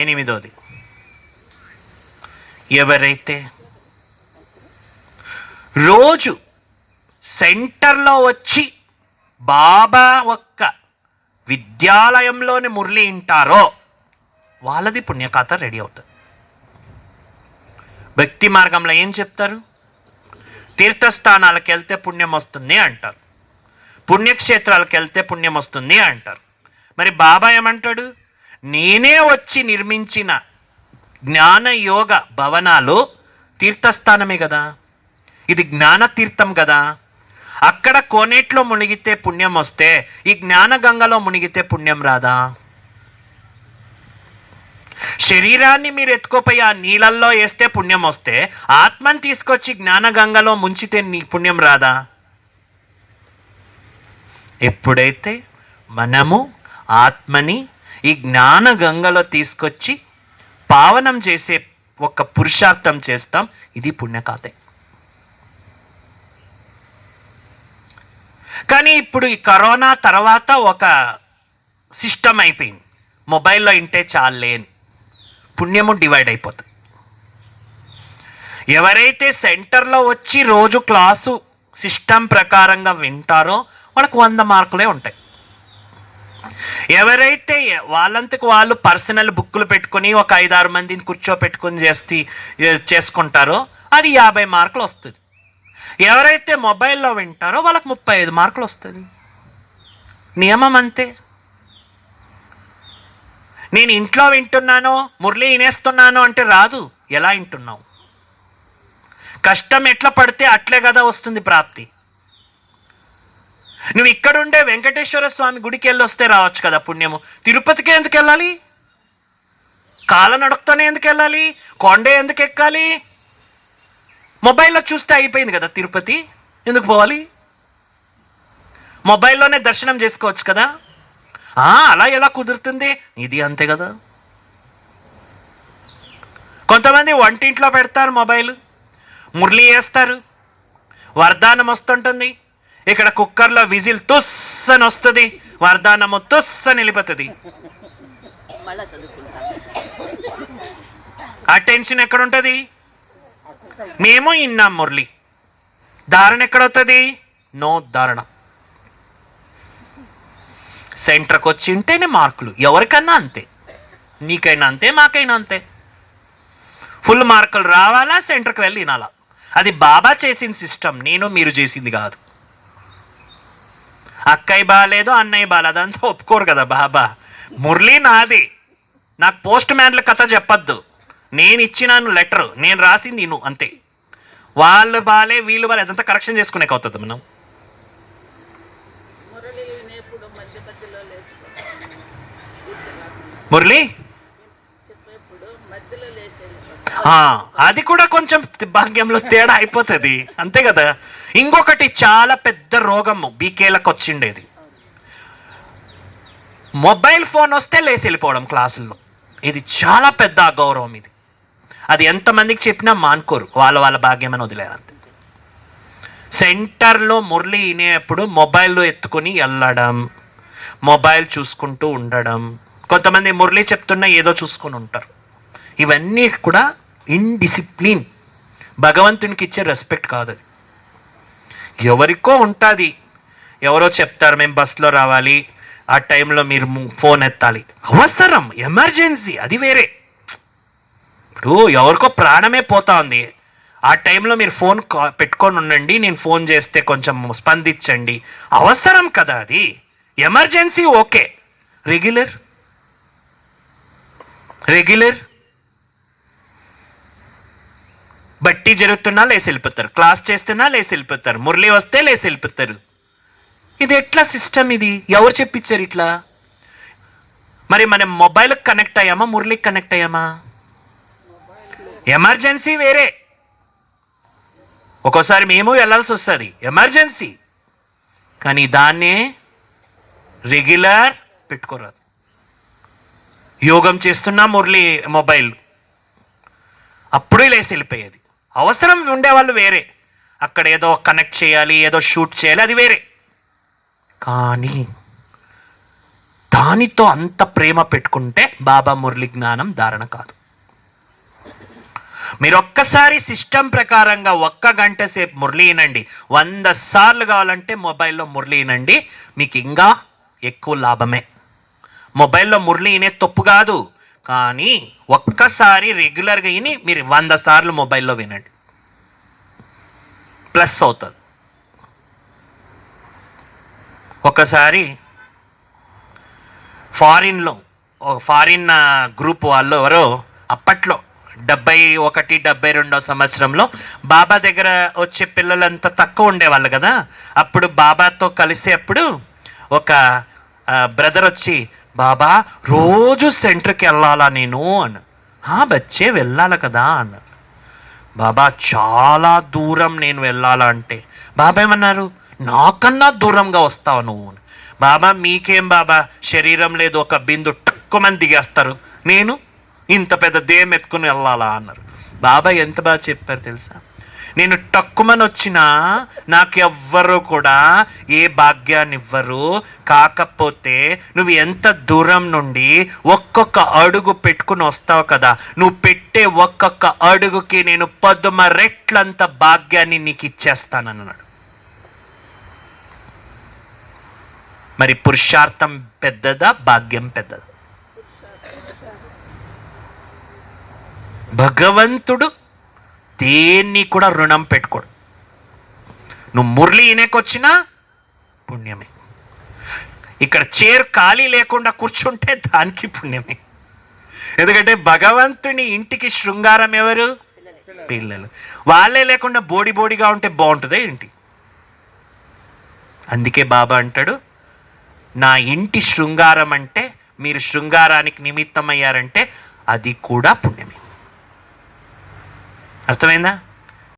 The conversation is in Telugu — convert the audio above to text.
ఎనిమిదోది ఎవరైతే రోజు సెంటర్లో వచ్చి బాబా ఒక్క విద్యాలయంలోని మురళి వింటారో వాళ్ళది పుణ్యకథ రెడీ అవుతుంది భక్తి మార్గంలో ఏం చెప్తారు? తీర్థస్థానాలకు వెళ్తే పుణ్యం వస్తుంది అంటారు. పుణ్యక్షేత్రాలకు వెళ్తే పుణ్యం వస్తుంది అంటారు. మరి బాబా ఏమంటాడు? నేనే వచ్చి నిర్మించిన జ్ఞానయోగ భవనాలు తీర్థస్థానమే కదా. ఇది జ్ఞాన తీర్థం కదా. అక్కడ కోనేట్లో మునిగితే పుణ్యం వస్తే ఈ జ్ఞాన గంగలో మునిగితే పుణ్యం రాదా? శరీరాన్ని మీరు ఎత్తుకోపోయి ఆ నీళ్ళల్లో వేస్తే పుణ్యం వస్తే ఆత్మని తీసుకొచ్చి జ్ఞాన గంగలో ముంచితే నీ పుణ్యం రాదా? ఎప్పుడైతే మనము ఆత్మని ఈ జ్ఞాన గంగలో తీసుకొచ్చి పావనం చేసే ఒక పురుషార్థం చేస్తాం. ఇది పుణ్యకాతే. కానీ ఇప్పుడు ఈ కరోనా తర్వాత ఒక సిస్టమ్ అయిపోయింది. మొబైల్లో ఇంటే చాలు లేని పుణ్యము డివైడ్ అయిపోతుంది. ఎవరైతే సెంటర్లో వచ్చి రోజు క్లాసు సిస్టమ్ ప్రకారంగా వింటారో వాళ్ళకు వంద మార్కులే ఉంటాయి. ఎవరైతే వాళ్ళంతకు వాళ్ళు పర్సనల్ బుక్కులు పెట్టుకొని ఒక ఐదారు మందిని కూర్చోపెట్టుకొని చేస్తే చేసుకుంటారో అది యాభై మార్కులు వస్తుంది. ఎవరైతే మొబైల్లో వింటారో వాళ్ళకి ముప్పై ఐదు మార్కులు వస్తుంది. నియమం అంతే. నేను ఇంట్లో వింటున్నాను మురళి వినేస్తున్నాను అంటే రాదు. ఎలా వింటున్నావు? కష్టం ఎట్లా పడితే అట్లే కదా వస్తుంది ప్రాప్తి. నువ్వు ఇక్కడుండే వెంకటేశ్వర స్వామి గుడికి వెళ్ళి వస్తే రావచ్చు కదా పుణ్యము. తిరుపతికి ఎందుకు వెళ్ళాలి? కాల నడుపుతూనే ఎందుకు వెళ్ళాలి? కొండే ఎందుకు ఎక్కాలి? మొబైల్లో చూస్తే అయిపోయింది కదా తిరుపతి. ఎందుకు పోవాలి? మొబైల్లోనే దర్శనం చేసుకోవచ్చు కదా. అలా ఎలా కుదురుతుంది? ఇది అంతే కదా. కొంతమంది వంటింట్లో పెడతారు మొబైల్. మురళి వేస్తారు. వరదానం వస్తుంటుంది. ఇక్కడ కుక్కర్లో విజిల్ తుస్సని వస్తుంది వరదానము తుస్ అని వెళ్ళిపోతుంది ఆ టెన్షన్ ఎక్కడ ఉంటుంది మేము ఇన్నాం మురళి. ధారణ ఎక్కడవుతుంది? నో ధారణ. సెంటర్కి వచ్చి ఉంటేనే మార్కులు ఎవరికన్నా అంతే. నీకైనా అంతే మాకైనా అంతే. ఫుల్ మార్కులు రావాలా సెంటర్కి వెళ్ళి వినాలా? అది బాబా చేసిన సిస్టమ్ నేను మీరు చేసింది కాదు. అక్కయ్య బాగాలేదు అన్నయ్య బాగాలేదు అదంతా ఒప్పుకోరు కదా బాబా. మురళి నాది. నాకు పోస్ట్ మ్యాన్ల కథ చెప్పొద్దు. నేను ఇచ్చినాను లెటర్. నేను రాసింది నువ్వు అంతే. వాళ్ళు బాలే వీళ్ళు బాలే అదంతా కరెక్షన్ చేసుకునే అవుతుంది మనం. మురళి అది కూడా కొంచెం భాగ్యంలో తేడా అయిపోతుంది. అంతే కదా? ఇంకొకటి చాలా పెద్ద రోగము. బీకేలకు వచ్చిండేది మొబైల్ ఫోన్ వస్తే లేచి వెళ్ళిపోవడం క్లాసుల్లో. ఇది చాలా పెద్ద అగౌరవం ఇది. అది ఎంతమందికి చెప్పినా మానుకోరు. వాళ్ళ వాళ్ళ భాగ్యం అని వదిలేరు సెంటర్లో మురళి వినేప్పుడు మొబైల్లో ఎత్తుకొని వెళ్ళడం మొబైల్ చూసుకుంటూ ఉండడం. కొంతమంది మురళి చెప్తున్నా ఏదో చూసుకొని ఉంటారు. ఇవన్నీ కూడా ఇన్డిసిప్లిన్. భగవంతునికి ఇచ్చే రెస్పెక్ట్ కాదు అది ఎవరికో ఉంటుంది. ఎవరో చెప్తారు మేము బస్సులో రావాలి. ఆ టైంలో మీరు ఫోన్ ఎత్తాలి. అవసరం. ఎమర్జెన్సీ. అది వేరే. ఇప్పుడు ఎవరికో ప్రాణమే పోతా ఉంది ఆ టైంలో మీరు ఫోన్ పెట్టుకొని ఉండండి. నేను ఫోన్ చేస్తే కొంచెం స్పందించండి. అవసరం కదా అది. Emergency okay. రెగ్యులర్. రెగ్యులర్. బట్టి జరుగుతున్నా లేసి వెళ్ళిపోతారు. క్లాస్ చేస్తున్నా లేసి వెళ్ళిపోతారు. మురళి వస్తే లేసి వెళ్ళిపోతారు. ఇది ఎట్లా సిస్టమ్ ఇది? ఎవరు చెప్పించారు ఇట్లా? మరి మనం మొబైల్కి కనెక్ట్ అయ్యామా? మురళికి కనెక్ట్ అయ్యామా? ఎమర్జెన్సీ వేరే. ఒక్కోసారి మేము వెళ్ళాల్సి వస్తుంది. ఎమర్జెన్సీ కానీ దాన్నే రెగ్యులర్ పెట్టుకోరాదు. యోగం చేస్తున్నా మురళి మొబైల్ అప్పుడే లేసి వెళ్ళిపోయేది. అవసరం ఉండేవాళ్ళు వేరే. అక్కడ ఏదో కనెక్ట్ చేయాలి ఏదో షూట్ చేయాలి అది వేరే. కానీ దానితో అంత ప్రేమ పెట్టుకుంటే బాబా మురళి జ్ఞానం ధారణ కాదు. మీరు ఒక్కసారి సిస్టమ్ ప్రకారంగా ఒక్క గంట సేపు మురళి వినండి వంద సార్లు కావాలంటే మొబైల్లో మురళి వినండి మీకు ఇంకా ఎక్కువ లాభమే. మొబైల్లో మురళి వినే తప్పు కాదు. కానీ ఒక్కసారి రెగ్యులర్గా విని మీరు వంద సార్లు మొబైల్లో వినండి. ప్లస్ అవుతుంది. ఒకసారి ఫారిన్లో ఒక ఫారిన్ గ్రూప్ వాళ్ళు ఎవరో అప్పట్లో డెబ్బై ఒకటి డెబ్బై రెండో సంవత్సరంలో బాబా దగ్గర వచ్చే పిల్లలంతా తక్కువ ఉండేవాళ్ళు కదా. అప్పుడు బాబాతో కలిసేప్పుడు ఒక బ్రదర్ వచ్చి బాబా రోజు సెంటర్కి వెళ్ళాలా నేను అని "ఆ, బచ్చే వెళ్ళాలి కదా అన్నారు బాబా చాలా దూరం నేను వెళ్ళాలంటే బాబా ఏమన్నారు? నాకన్నా దూరంగా వస్తావు నువ్వు బాబా మీకేం బాబా? శరీరం లేదు ఒక బిందు టక్కుమని దిగేస్తారు. నేను ఇంత పెద్ద దేహం ఎత్తుకుని వెళ్ళాలా అన్నారు. బాబా ఎంత బాగా చెప్పారు తెలుసా? నేను టక్కుమని వచ్చినా నాకు ఎవ్వరు కూడా ఏ భాగ్యాన్ని ఇవ్వరు కాకపోతే నువ్వు ఎంత దూరం నుండి ఒక్కొక్క అడుగు పెట్టుకుని వస్తావు కదా. నువ్వు పెట్టే ఒక్కొక్క అడుగుకి నేను పదుమ రెట్లంత భాగ్యాన్ని నీకు ఇచ్చేస్తానన్నాడు మరి పురుషార్థం పెద్దదా భాగ్యం పెద్దదా? భగవంతుడు దేన్ని కూడా రుణం పెట్టుకోడు. నువ్వు మురళి ఈయనకొచ్చినా పుణ్యమే. ఇక్కడ చైర్ ఖాళీ లేకుండా కూర్చుంటే దానికి పుణ్యమే. ఎందుకంటే భగవంతుని ఇంటికి శృంగారం ఎవరు? పిల్లలు. వాళ్ళే లేకుండా బోడి బోడిగా ఉంటే బాగుంటుందా ఏంటి? అందుకే బాబా అంటాడు నా ఇంటి శృంగారం అంటే మీరు శృంగారానికి నిమిత్తం అయ్యారంటే అది కూడా పుణ్యమే. అర్థమైందా?